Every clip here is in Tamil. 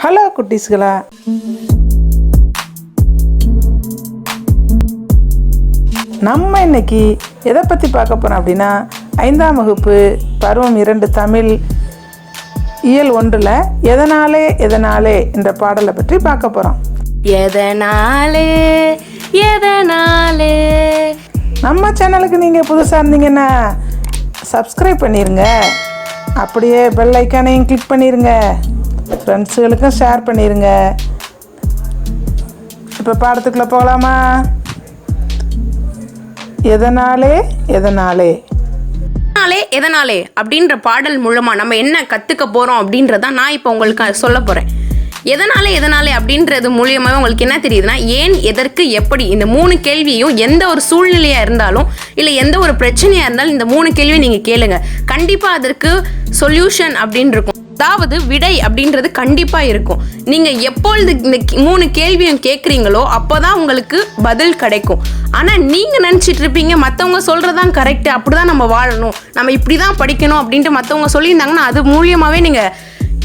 ஹலோ குட்டீஸ்களா. நம்ம இன்னைக்கு எதை பற்றி பார்க்க போகிறோம் அப்படின்னா ஐந்தாம் வகுப்பு பருவம் இரண்டு தமிழ் இயல் ஒன்றில் எதனாலே எதனாலே என்ற பாடலை பற்றி பார்க்க போகிறோம் எதனாலே எதனாலே? நம்ம சேனலுக்கு நீங்கள் புதுசாக இருந்தீங்கன்னா சப்ஸ்கிரைப் பண்ணிடுங்க அப்படியே பெல் ஐக்கானையும் கிளிக் பண்ணிடுங்க ஃப்ரெண்ட்ஸுகளுக்கும் ஷேர் பண்ணிடுங்க இப்போ பாடத்துக்குள்ளே போகலாமா? எதனாலே எதனாலே? எதனாலே எதனாலே அப்படின்ற பாடல் மூலமாக நம்ம என்ன கற்றுக்க போகிறோம் அப்படின்றத நான் இப்போ உங்களுக்கு சொல்ல போகிறேன் எதனாலே எதனாலே அப்படின்றது மூலியமாக உங்களுக்கு என்ன தெரியுதுன்னா ஏன் எதற்கு எப்படி இந்த மூணு கேள்வியும் எந்த ஒரு சூழ்நிலையாக இருந்தாலும் இல்லை எந்த ஒரு பிரச்சனையாக இருந்தாலும் இந்த மூணு கேள்வியும் நீங்கள் கேளுங்க. கண்டிப்பாக அதற்கு சொல்யூஷன் அப்படின்னு இருக்கும். அதாவது விடை அப்படின்றது கண்டிப்பாக இருக்கும். நீங்கள் எப்பொழுது இந்த மூணு கேள்வியும் கேட்குறீங்களோ அப்போ தான் உங்களுக்கு பதில் கிடைக்கும். ஆனால் நீங்கள் நினச்சிட்டு இருப்பீங்க மற்றவங்க சொல்கிறதான் கரெக்டு அப்படி தான் நம்ம வாழணும். நம்ம இப்படி தான் படிக்கணும் அப்படின்ட்டு மற்றவங்க சொல்லியிருந்தாங்கன்னா அது மூலியமாகவே நீங்கள்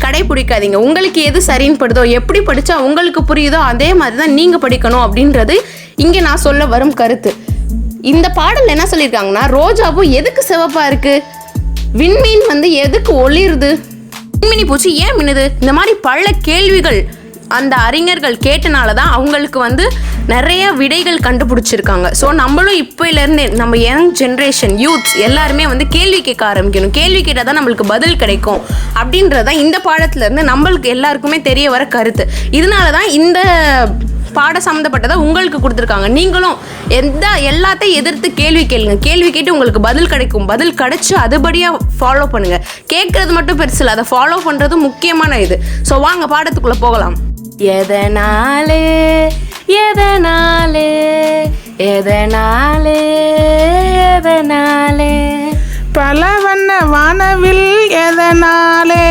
கடைபிடிக்காதீங்க உங்களுக்கு எது சரின்னு படுதோ எப்படி படித்தா உங்களுக்கு புரியுதோ அதே மாதிரி தான் நீங்கள் படிக்கணும் அப்படின்றது இங்கே நான் சொல்ல வரும் கருத்து. இந்த பாடல் என்ன சொல்லியிருக்காங்கன்னா ரோஜாவும் எதுக்கு சிவப்பாக இருக்குது விண்மீன் வந்து எதுக்கு ஒளிருது? மின்மினி பூச்சி ஏன் மின்னுது? இந்த மாதிரி பல கேள்விகள் அந்த அறிஞர்கள் கேட்டனால தான் அவங்களுக்கு வந்து நிறைய விடைகள் கண்டுபிடிச்சிருக்காங்க. ஸோ நம்மளும் இப்போலேருந்தே நம்ம யங் ஜென்ரேஷன் யூத்ஸ் எல்லாருமே வந்து கேள்வி கேட்க ஆரம்பிக்கணும். கேள்வி கேட்டால் தான் நம்மளுக்கு பதில் கிடைக்கும். அப்படின்றது தான் இந்த பாடத்துலேருந்து நம்மளுக்கு எல்லாருக்குமே தெரிய வர கருத்து. இதனால தான் இந்த பாட சம்மந்தப்பட்டதை உங்களுக்கு கொடுத்துருக்காங்க. நீங்களும் எந்த எல்லாத்தையும் எதிர்த்து கேள்வி கேளுங்க. கேள்வி கேட்டு உங்களுக்கு பதில் கிடைக்கும். பதில் கிடைச்சு அதுபடியாக ஃபாலோ பண்ணுங்க. கேட்கறது மட்டும் பெருசு இல்லை. அதை ஃபாலோ பண்ணுறது முக்கியமான இது. ஸோ வாங்க பாடத்துக்குள்ளே போகலாம். எதனாலே எதனாலே எதனாலே எதனாலே? பல வண்ண வானவில் எதனாலே?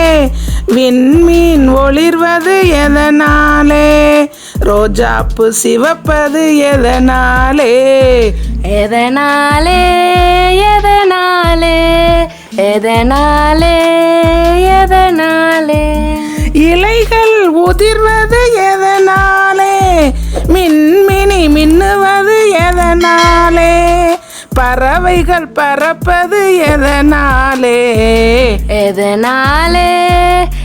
விண்மீன் ஒளிர்வது எதனாலே? ரோஜாப்பு சிவப்பது எதனாலே? எதனாலே எதனாலே எதனாலே எதனாலே? இலைகள் உதிர்வது எதனாலே? மின்மினி மின்னுவது எதனாலே? பறவைகள் பறப்பது எதனாலே? எதனாலே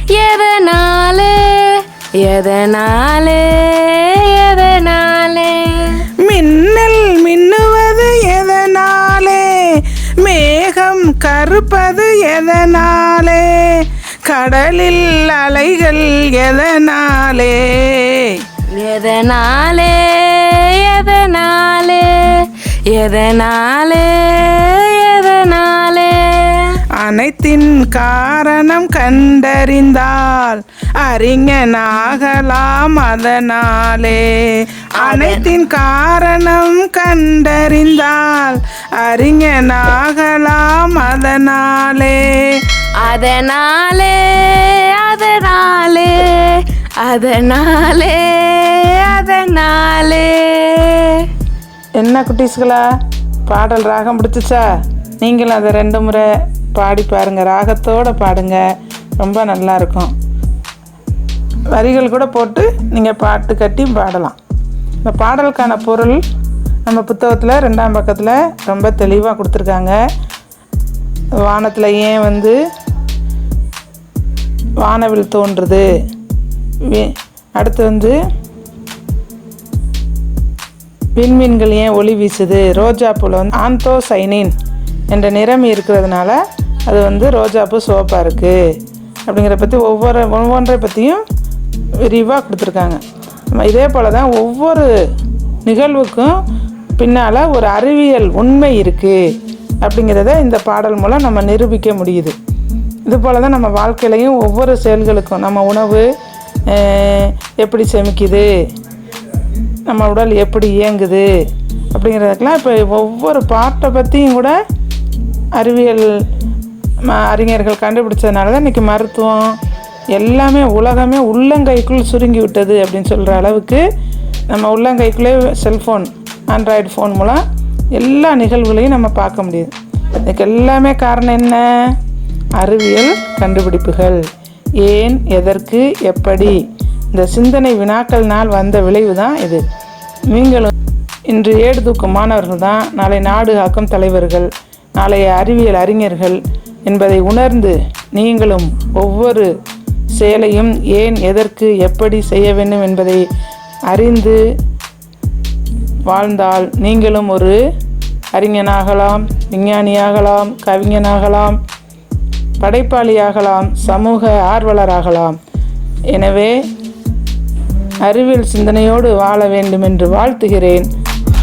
எதனாலே? எதனாலே எதனாலே? மின்னல் மின்னுவது எதனாலே? மேகம் கருப்பது எதனாலே? கடலில் அலைகள் எதனாலே? எதனாலே எதனாலே? எதனாலே? அனைத்தின் காரணம் கண்டறிந்தால் அறிஞனாகலாம் அதனாலே. அனைத்தின் காரணம் கண்டறிந்தால் அறிஞனாகலாம் அதனாலே. அதனாலே அதனாலே அதனாலே அதனாலே. என்ன குட்டீஸ்களா? பாடல் ராகம் பிடிச்சிச்சா? நீங்களும் அதை ரெண்டு முறை பாடி பாருங்கள் ராகத்தோட பாடுங்க. ரொம்ப நல்லா இருக்கும். வரிகள் கூட போட்டு நீங்கள் பாட்டு கட்டி பாடலாம். இந்த பாடலுக்கான பொருள் நம்ம புத்தகத்தில் ரெண்டாம் பக்கத்தில் ரொம்ப தெளிவாக கொடுத்துருக்காங்க. வானத்தில் ஏன் வந்து வானவில் தோன்றுது? அடுத்து வந்து விண்மீன்கள் ஏன் ஒளி வீசுது? ரோஜா பூவில் வந்து ஆந்தோசைனின் என்ற நிறம் இருக்கிறதுனால அது வந்து ரோஜாப்பூ சோப்பாக இருக்குது அப்படிங்கிற பற்றி ஒவ்வொரு ஒவ்வொன்றை பற்றியும் விரிவாக கொடுத்துருக்காங்க. நம்ம இதே போல் தான் ஒவ்வொரு நிகழ்வுக்கும் பின்னால் ஒரு அறிவியல் உண்மை இருக்குது அப்படிங்கிறத இந்த பாடல் மூலம் நம்ம நிரூபிக்க முடியுது. இது போல் தான் நம்ம வாழ்க்கையிலையும் ஒவ்வொரு செயல்களுக்கும் நம்ம உணவு எப்படி செமிக்குது நம்ம உடல் எப்படி இயங்குது அப்படிங்கிறதுக்கெலாம் இப்போ ஒவ்வொரு பாட்டை பற்றியும் கூட அறிவியல் அறிஞர்கள் கண்டுபிடிச்சதுனால தான் இன்றைக்கி மருத்துவம் எல்லாமே உலகமே உள்ளங்கைக்குள் சுருங்கி விட்டது அப்படின்னு சொல்கிற அளவுக்கு நம்ம உள்ளங்கைக்குள்ளே செல்ஃபோன் ஆண்ட்ராய்டு ஃபோன் மூலம் எல்லா நிகழ்வுகளையும் நம்ம பார்க்க முடியுது. இதுக்கு எல்லாமே காரணம் என்ன? அறிவியல் கண்டுபிடிப்புகள். ஏன் எதற்கு எப்படி? இந்த சிந்தனை வினாக்கள் நாள் வந்த விளைவு தான் இது. நீங்களும் இன்று ஏடு தூக்கும் மாணவர்கள் தான் நாளை நாடு ஆக்கும் தலைவர்கள் நாளைய அறிவியல் அறிஞர்கள் என்பதை உணர்ந்து நீங்களும் ஒவ்வொரு செயலையும் ஏன் எதற்கு எப்படி செய்ய வேண்டும் என்பதை அறிந்து வாழ்ந்தால் நீங்களும் ஒரு அறிஞனாகலாம் விஞ்ஞானியாகலாம் கவிஞனாகலாம் படைப்பாளியாகலாம் சமூக ஆர்வலராகலாம். எனவே அறிவியல் சிந்தனையோடு வாழ வேண்டும் என்று வாழ்த்துகிறேன்.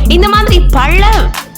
இந்த மாதிரி பல